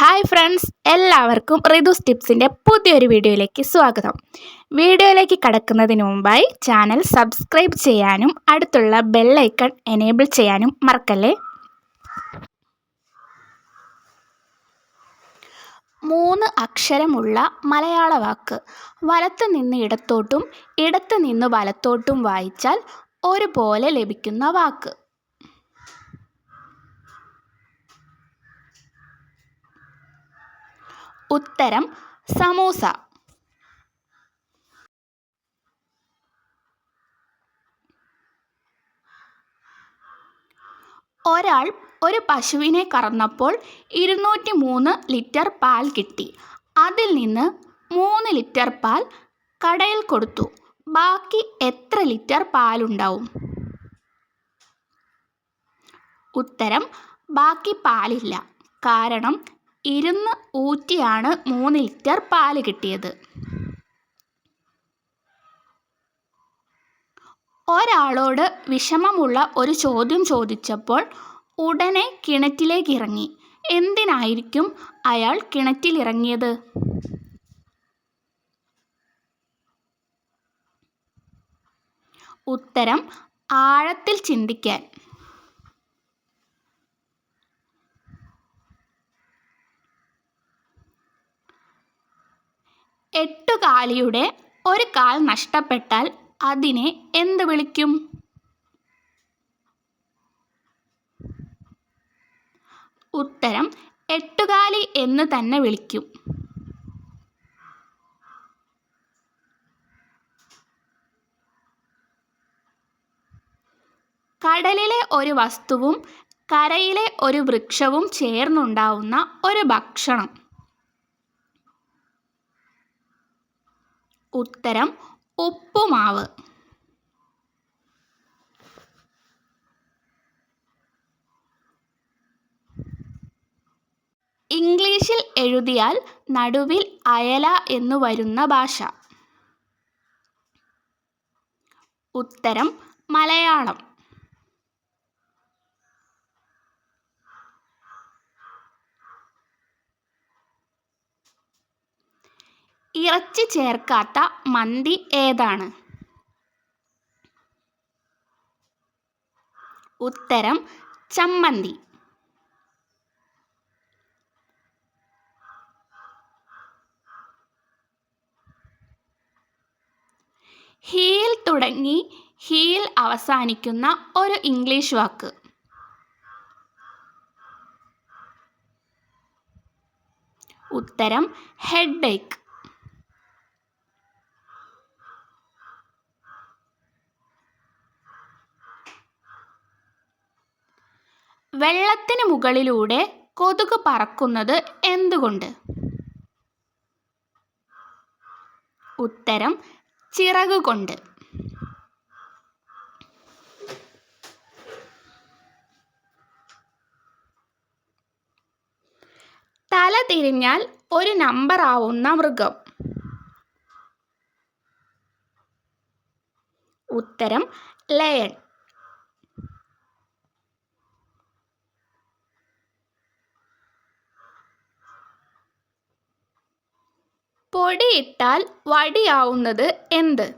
Hi friends എല്ലാവർക്കും റിതുസ് ടിപ്സിന്റെ പുതിയൊരു വീഡിയോയിലേക്ക് സ്വാഗതം. വീഡിയോയിലേക്ക് കടക്കുന്നതിന് മുമ്പായി ചാനൽ സബ്സ്ക്രൈബ് ചെയ്യാനും അടുത്തുള്ള ബെല്ലൈക്കൺ എനേബിൾ ചെയ്യാനും മറക്കല്ലേ? മൂന്ന് അക്ഷരമുള്ള മലയാള വാക്ക്. വലത്ത് നിന്ന് ഇടത്തോട്ടും ഇടത്ത് നിന്ന് വലത്തോട്ടും വായിച്ചാൽ ഒരുപോലെ ലഭിക്കുന്ന വാക്ക്. ഉത്തരം സമൂസ. ഒരാൾ ഒരു പശുവിനെ കറന്നപ്പോൾ ഇരുന്നൂറ്റി മൂന്ന് ലിറ്റർ പാൽ കിട്ടി. അതിൽ നിന്ന് മൂന്ന് ലിറ്റർ പാൽ കടയിൽ കൊടുത്തു. ബാക്കി എത്ര ലിറ്റർ പാലുണ്ടാവും? ഉത്തരം ബാക്കി പാലില്ല. കാരണം ഇരുന്ന് ഊറ്റിയാണ് മൂന്ന് ലിറ്റർ പാൽ കിട്ടിയത്. ഒരാളോട് വിഷമമുള്ള ഒരു ചോദ്യം ചോദിച്ചപ്പോൾ ഉടനെ കിണറ്റിലേക്ക് ഇറങ്ങി. എന്തിനായിരിക്കും അയാൾ കിണറ്റിലിറങ്ങിയത് ഉത്തരം ആഴത്തിൽ ചിന്തിക്കാൻ. എട്ടുകാലിയുടെ ഒരു കാൽ നഷ്ടപ്പെട്ടാൽ അതിനെ എന്ത് വിളിക്കും? ഉത്തരം എട്ടുകാലി എന്ന് തന്നെ വിളിക്കും. കടലിലെ ഒരു വസ്തുവും കരയിലെ ഒരു വൃക്ഷവും ചേർന്നുണ്ടാവുന്ന ഒരു ഭക്ഷണം. ഉത്തരം ഉപ്പുമാവ്. ഇംഗ്ലീഷിൽ എഴുതിയാൽ നടുവിൽ അയല എന്നു വരുന്ന ഭാഷ. ഉത്തരം മലയാളം. ഇറച്ചി ചേർക്കാത്ത മന്തി ഏതാണ്? ഉത്തരം ചമ്മന്തി. ഹീൽ തുടങ്ങി ഹീൽ അവസാനിക്കുന്ന ഒരു ഇംഗ്ലീഷ് വാക്ക്. ഉത്തരം ഹെഡ് ഏക്ക് വെള്ളത്തിന് മുകളിലൂടെ കൊതുക് പറക്കുന്നത് എന്തുകൊണ്ട്? ഉത്തരം ചിറകുകൊണ്ട്. തല തിരിഞ്ഞാൽ ഒരു നമ്പർ ആവുന്ന മൃഗം. ഉത്തരം ലയൺ പൊടിയിട്ടാൽ വടിയാവുന്നത് എന്ത്?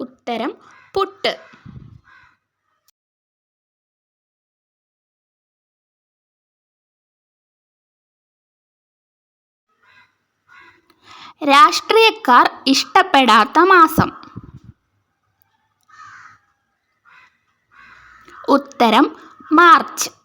ഉത്തരം പുട്ട്. രാഷ്ട്രീയക്കാർ ഇഷ്ടപ്പെടാത്ത മാസം. ഉത്തരം മാർച്ച്.